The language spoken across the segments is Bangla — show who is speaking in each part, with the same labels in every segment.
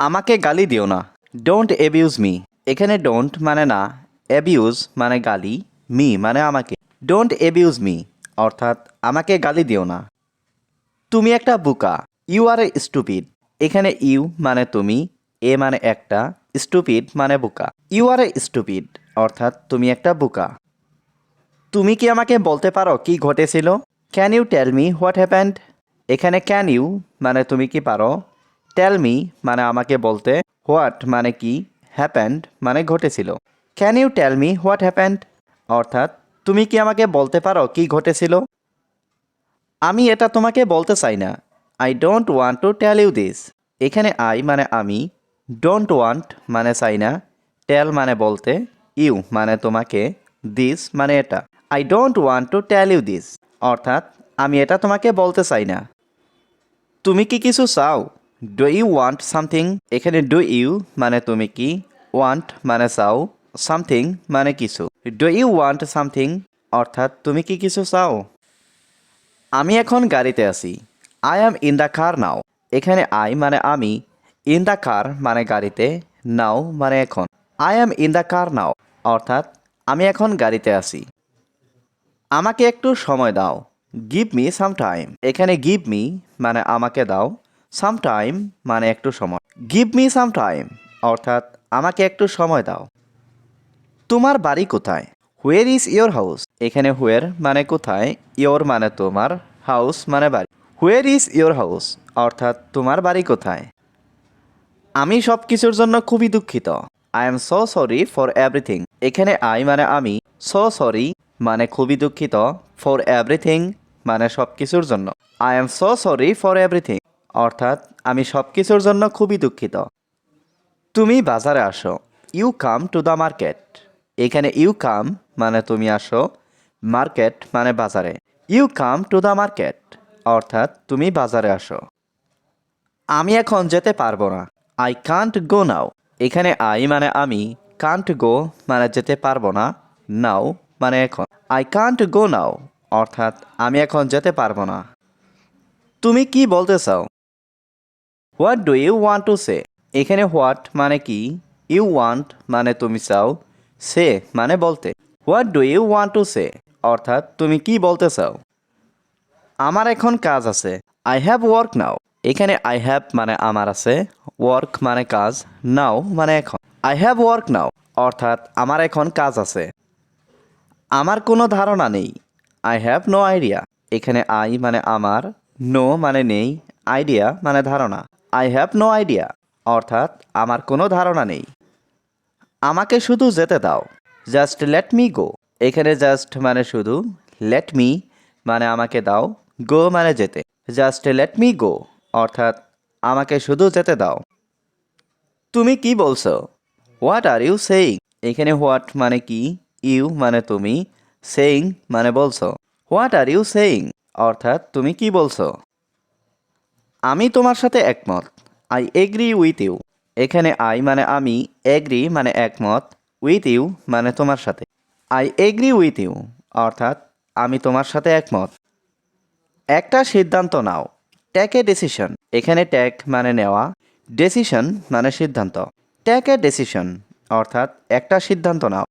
Speaker 1: আমাকে গালি দিও না। ডোন্ট অ্যাবিউজ মি এখানে ডোন্ট মানে না অ্যাবিউজ মানে গালি মি মানে আমাকে। ডোন্ট অ্যাবিউজ মি অর্থাৎ আমাকে গালি দিও না। তুমি একটা বুকা। ইউ আর এ স্টুপিড এখানে ইউ মানে তুমি, এ মানে একটা স্টুপিড মানে বুকা। ইউ আর এ স্টুপিড অর্থাৎ তুমি একটা বুকা। তুমি কি আমাকে বলতে পারো কি ঘটেছিল? Can you tell me what happened এখানে ক্যান ইউ মানে তুমি কি পারো? টেল মি মানে আমাকে বলতে হোয়াট মানে কি হ্যাপেন্ড মানে ঘটেছিল। Can you tell me what happened অর্থাৎ, তুমি কি আমাকে বলতে পারো কি ঘটেছিল? আমি এটা তোমাকে বলতে চাই না। I don't want to tell you this এখানে আই মানে আমি ডোন্ট ওয়ান্ট মানে চাই না টেল মানে বলতে ইউ মানে তোমাকে দিস মানে এটা। I don't want to tell you this অর্থাৎ, আমি এটা তোমাকে বলতে চাই না। তুমি কি কিছু চাও? ডু ইউ ওয়ান্ট সামথিং এখানে ডু ইউ মানে তুমি কি? ওয়ান্ট মানে চাও সামথিং মানে কিছু। ডু ইউ ওয়ান্ট সামথিং অর্থাৎ তুমি কি কিছু চাও? আমি এখন গাড়িতে আছি। I am in the car now এখানে আই মানে আমি ইন দ্য কার মানে গাড়িতে নাও মানে এখন। I am in the car now অর্থাৎ আমি এখন গাড়িতে আছি। আমাকে একটু সময় দাও। গিভ মি সাম টাইম এখানে গিভ মি মানে আমাকে দাও। সাম টাইম মানে একটু সময়। গিভ মি সাম টাইম অর্থাৎ আমাকে একটু সময় দাও। তোমার বাড়ি কোথায়? হুয়ের ইজ ইয়োর হাউস এখানে হুয়ের মানে কোথায়? ইয়োর মানে তোমার হাউস মানে বাড়ি। হুয়ের ইজ ইয়োর হাউস অর্থাৎ তোমার বাড়ি কোথায়? আমি সব কিছুর জন্য খুবই দুঃখিত। I am so sorry for everything এখানে আই মানে আমি সো সরি মানে খুবই দুঃখিত ফর এভরিথিং মানে সব কিছুর জন্য। I am so sorry for everything অর্থাৎ আমি সব কিছুর জন্য খুবই দুঃখিত। তুমি বাজারে আসো। You come to the market এখানে ইউ কাম মানে তুমি আসো। মার্কেট মানে বাজারে। You come to the market অর্থাৎ তুমি বাজারে আসো। আমি এখন যেতে পারব না। আই কান্ট গো নাও এখানে আই মানে আমি। কান্ট গো মানে যেতে পারব না। নাও মানে এখন। আই কান্ট গো নাও অর্থাৎ আমি এখন যেতে পারব না। তুমি কি বলতে চাও? What do you want to say এখানে হোয়াট মানে কি? ইউ ওয়ান্ট মানে তুমি চাও। সে মানে বলতে। What do you want to say অর্থাৎ তুমি কি বলতে চাও? আমার এখন কাজ আছে। আই হ্যাভ ওয়ার্ক নাও এখানে আই হ্যাভ মানে আমার আছে। ওয়ার্ক মানে কাজ। নাও মানে এখন। আই হ্যাভ ওয়ার্ক নাও অর্থাৎ আমার এখন কাজ আছে। আমার কোনো ধারণা নেই। আই হ্যাভ নো আইডিয়া এখানে আই মানে আমার। নো মানে নেই। আইডিয়া মানে ধারণা। আই হ্যাভ নো আইডিয়া অর্থাৎ, আমার কোনো ধারণা নেই। আমাকে শুধু যেতে দাও। জাস্ট লেট মি গো এখানে জাস্ট মানে শুধু লেট মি মানে আমাকে দাও। গো মানে যেতে। জাস্ট লেট মি গো অর্থাৎ, আমাকে শুধু যেতে দাও। তুমি কি বলছো? হোয়াট আর ইউ সেইং এখানে হোয়াট মানে কি? ইউ মানে তুমি। সেইং মানে বলছো। হোয়াট আর ইউ সেইং অর্থাৎ, তুমি কি বলছো? আমি তোমার সাথে একমত। আই এগ্রি উইথ ইউ এখানে আই মানে আমি এগ্রি মানে একমত উইথ ইউ মানে তোমার সাথে। আই এগ্রি উইথ ইউ অর্থাৎ আমি তোমার সাথে একমত। একটা সিদ্ধান্ত নাও। ট্যাক এ ডিসিশন এখানে টেক মানে নেওয়া। ডেসিশন মানে সিদ্ধান্ত। ট্যাক এ ডিসিশন অর্থাৎ একটা সিদ্ধান্ত নাও।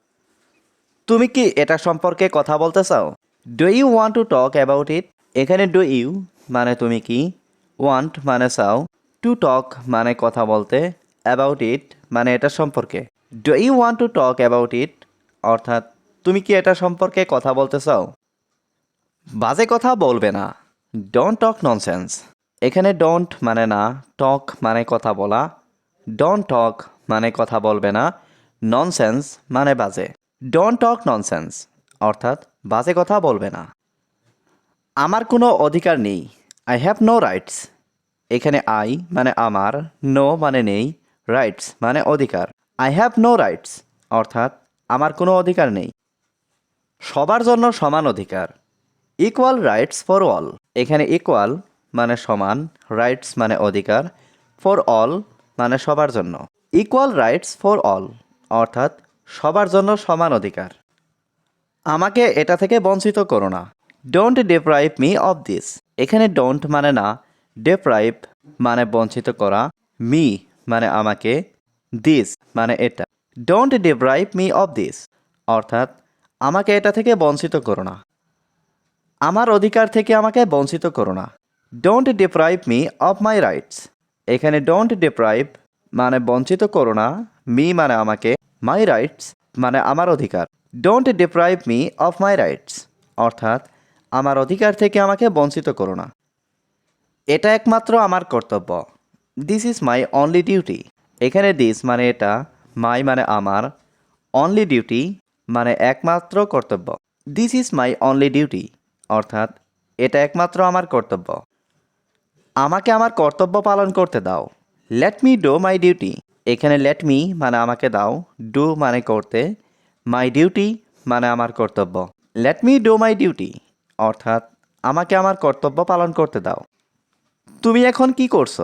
Speaker 1: তুমি কি এটা সম্পর্কে কথা বলতে চাও? Do you want to talk about it এখানে ডু ইউ মানে তুমি কি? ওয়ান্ট মানে চাও টু টক মানে কথা বলতে অ্যাবাউট ইট মানে এটা সম্পর্কে। Do you want to talk about it অর্থাৎ, তুমি কি এটা সম্পর্কে কথা বলতে চাও? বাজে কথা বলবে না। ডোন্ট টক ননসেন্স এখানে ডোন্ট মানে না টক মানে কথা বলা। ডোন্ট টক মানে কথা বলবে না। ননসেন্স মানে বাজে। ডোন্ট টক ননসেন্স অর্থাৎ, বাজে কথা বলবে না। আমার কোনো অধিকার নেই। আই হ্যাভ নো রাইটস এখানে আই মানে আমার নো মানে নেই রাইটস মানে অধিকার। আই হ্যাভ নো রাইটস অর্থাৎ আমার কোনো অধিকার নেই। সবার জন্য সমান অধিকার। ইকুয়াল রাইটস ফর অল এখানে ইকুয়াল মানে সমান রাইটস মানে অধিকার। ফর অল মানে সবার জন্য। ইকুয়াল রাইটস ফর অল অর্থাৎ সবার জন্য সমান অধিকার। আমাকে এটা থেকে বঞ্চিত করো না। Don't deprive me of this এখানে ডোন্ট মানে না ডেপ্রাইভ মানে বঞ্চিত করা, মি মানে আমাকে, দিস মানে এটা। Don't deprive me of this, অর্থাৎ আমাকে এটা থেকে বঞ্চিত করো না। আমার অধিকার থেকে আমাকে বঞ্চিত করো না। Don't deprive me of my rights. এখানে ডোন্ট ডেপ্রাইভ মানে বঞ্চিত করো না, মি মানে আমাকে, মাই রাইটস মানে আমার অধিকার। Don't deprive me of my rights, অর্থাৎ আমার অধিকার থেকে আমাকে বঞ্চিত করো না। এটা একমাত্র আমার কর্তব্য। This is my only duty এখানে দিস মানে এটা মাই মানে আমার। অনলি ডিউটি মানে একমাত্র কর্তব্য। This is my only duty অর্থাৎ, এটা একমাত্র আমার কর্তব্য। আমাকে আমার কর্তব্য পালন করতে দাও। Let me do my duty এখানে লেট মি মানে আমাকে দাও। ডু মানে করতে। মাই ডিউটি মানে আমার কর্তব্য। Let me do my duty অর্থাৎ, আমাকে আমার কর্তব্য পালন করতে দাও। তুমি এখন কি করছ?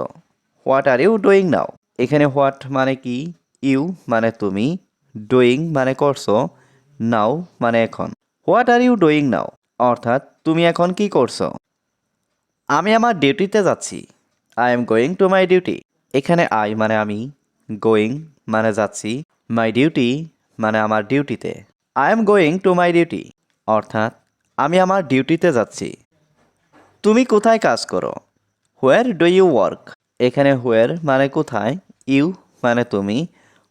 Speaker 1: What are you doing now এখানে হোয়াট মানে কি? ইউ মানে তুমি। ডুইং মানে করছ। নাও মানে এখন। What are you doing now অর্থাৎ তুমি এখন কি করছ? আমি আমার ডিউটিতে যাচ্ছি। I am going to my duty এখানে আই মানে আমি। গোয়িং মানে যাচ্ছি। মাই ডিউটি মানে আমার ডিউটিতে I am going to my duty অর্থাৎ আমি আমার ডিউটিতে যাচ্ছি। তুমি কোথায় কাজ করো? হোয়ার ডু ইউ ওয়ার্ক এখানে হোয়ার মানে কোথায় ইউ মানে তুমি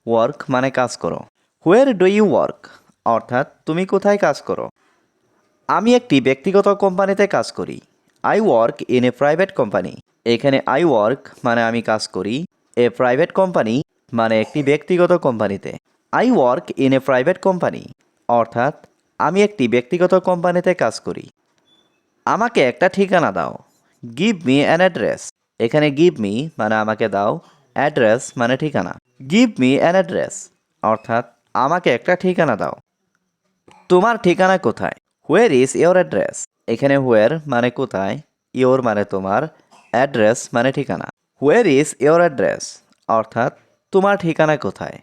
Speaker 1: ওয়ার্ক মানে কাজ করো। হোয়ার ডু ইউ ওয়ার্ক অর্থাৎ তুমি কোথায় কাজ করো। আমি একটি ব্যক্তিগত কোম্পানিতে কাজ করি। I work in a private company এখানে আই ওয়ার্ক মানে আমি কাজ করি। এ প্রাইভেট কোম্পানি মানে একটি ব্যক্তিগত কোম্পানিতে। I work in a private company অর্থাৎ আমি একটি ব্যক্তিগত কোম্পানিতে কাজ করি। আমাকে একটা ঠিকানা দাও। গিভ মি অ্যান অ্যাড্রেস এখানে গিভ মি মানে আমাকে দাও অ্যাড্রেস মানে ঠিকানা। গিভ মি অ্যান অ্যাড্রেস অর্থাৎ আমাকে একটা ঠিকানা দাও। তোমার ঠিকানা কোথায়? হোয়ার ইজ ইয়োর অ্যাড্রেস এখানে হোয়ার মানে কোথায় ইয়োর মানে তোমার অ্যাড্রেস মানে ঠিকানা। হোয়ার ইজ ইয়োর অ্যাড্রেস অর্থাৎ তোমার ঠিকানা কোথায়?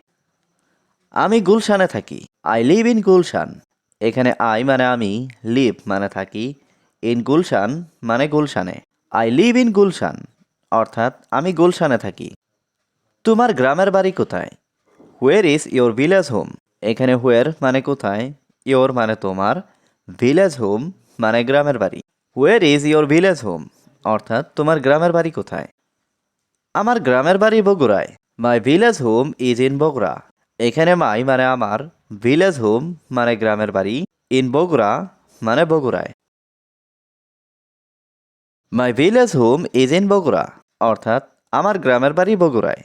Speaker 1: আমি গুলশানে থাকি। I live in Gulshan. এখানে আই মানে আমি লিভ মানে থাকি। ইন গুলশান মানে গুলশানে। আই লিভ ইন গুলশান অর্থাৎ আমি গুলশানে থাকি। তোমার গ্রামের বাড়ি কোথায়? Where is your village home এখানে হোয়ার মানে কোথায়? ইয়োর মানে তোমার। ভিলেজ হোম মানে গ্রামের বাড়ি। Where is your village home অর্থাৎ তোমার গ্রামের বাড়ি কোথায়? আমার গ্রামের বাড়ি বগুড়ায়। My village home is in Bogura. এখানে মাই মানে আমার। ভিলেজ হোম মানে গ্রামের বাড়ি। ইন বগুড়া মানে বগুড়ায়। My village home is in Bogura অর্থাৎ আমার গ্রামের বাড়ি বগুড়ায়।